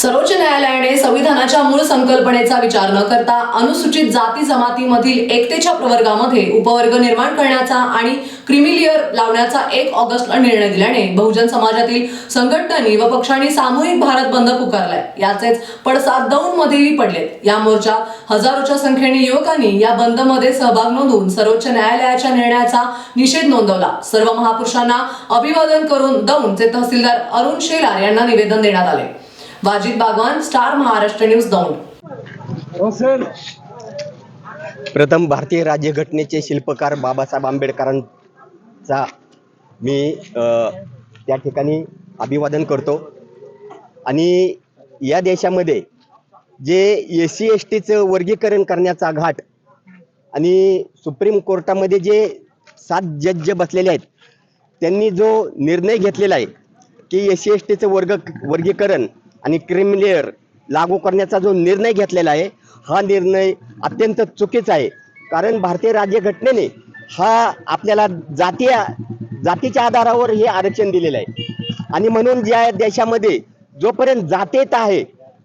सर्वोच्च न्यायालयाने संविधानाच्या मूळ संकल्पनेचा विचार न करता अनुसूचित जाती जमातीमधील एकतेच्या प्रवर्गामध्ये उपवर्ग निर्माण करण्याचा आणि क्रिमिलियर लावण्याचा एक ऑगस्टला निर्णय दिल्याने बहुजन समाजातील संघटनांनी व पक्षांनी सामूहिक भारत बंद पुकारलाय. याचेच पडसाद दौंडमध्येही पडलेत. या मोर्चात हजारोच्या संख्येने युवकांनी या बंदमध्ये सहभाग नोंदवून सर्वोच्च न्यायालयाच्या निर्णयाचा निषेध नोंदवला. सर्व महापुरुषांना अभिवादन करून दौंडचे तहसीलदार अरुण शेलार यांना निवेदन देण्यात आले. वाजिद बागवान स्टार महाराष्ट्र न्यूज दौंड हो सर प्रथम भारतीय राज्यघटनेचे शिल्पकार बाबासाहेब आंबेडकरांचा मी त्या ठिकाणी अभिवादन करतो. आणि या देशामध्ये जे एस सी एस टीचं वर्गीकरण करण्याचा घाट आणि सुप्रीम कोर्टामध्ये जे सात जज बसलेले आहेत त्यांनी जो निर्णय घेतलेला आहे की एस सी एस टीचं वर्ग वर्गीकरण आणि क्रिमिलेअर लागू करण्याचा जो निर्णय घेतलेला आहे हा निर्णय अत्यंत चुकीचा आहे. कारण भारतीय राज्यघटनेने हा आपल्याला जातीय जातीच्या आधारावर हे आरक्षण दिलेलं आहे. आणि म्हणून ज्या देशामध्ये जोपर्यंत जातीयता आहे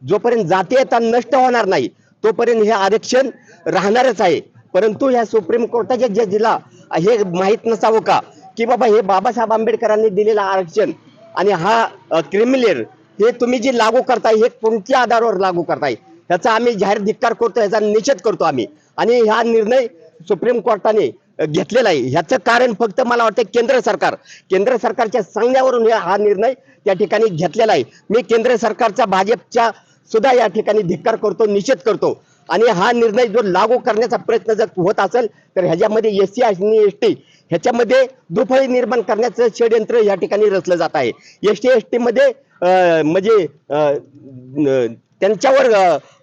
जोपर्यंत जातीयता नष्ट होणार नाही तोपर्यंत हे आरक्षण राहणारच आहे. परंतु ह्या सुप्रीम कोर्टाच्या जजला हे माहीत नसावं का? की बाबा हे बाबासाहेब आंबेडकरांनी दिलेलं आरक्षण आणि हा क्रिमिलेअर हे तुम्ही जे लागू करताय हे कोणत्या आधारावर लागू करताय? ह्याचा आम्ही जाहीर धिक्कार करतो ह्याचा निषेध करतो आम्ही. आणि हा निर्णय सुप्रीम कोर्टाने घेतलेला आहे. ह्याचं कारण फक्त मला वाटतं केंद्र सरकार. केंद्र सरकारच्या सांगण्यावरून हे हा निर्णय त्या ठिकाणी घेतलेला आहे. मी केंद्र सरकारचा भाजपच्या सुद्धा या ठिकाणी धिक्कार करतो निषेध करतो. आणि हा निर्णय जो लागू करण्याचा प्रयत्न जर होत असेल तर ह्याच्यामध्ये एस सी आणि एस टी ह्याच्यामध्ये दुफळी निर्माण करण्याचं षडयंत्र या ठिकाणी रचलं जात आहे. एस टी एस टी मध्ये म्हणजे अं, त्यांच्यावर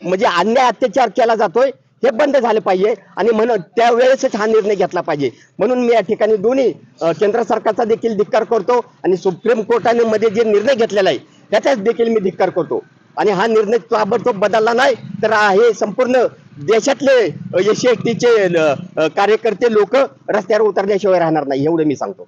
म्हणजे अन्याय अत्याचार केला जातोय हे बंद झालं पाहिजे. आणि म्हणून त्यावेळेसच हा निर्णय घेतला पाहिजे. म्हणून मी या ठिकाणी दोन्ही केंद्र सरकारचा देखील धिक्कार करतो आणि सुप्रीम कोर्टाने मध्ये जे निर्णय घेतलेला आहे त्याचाच देखील मी धिक्कार करतो. आणि हा निर्णय ताबडतोब बदलला नाही तर हे संपूर्ण देशातले एस टी कार्यकर्ते लोक रस्त्यावर उतरल्याशिवाय राहणार नाही एवढं मी सांगतो.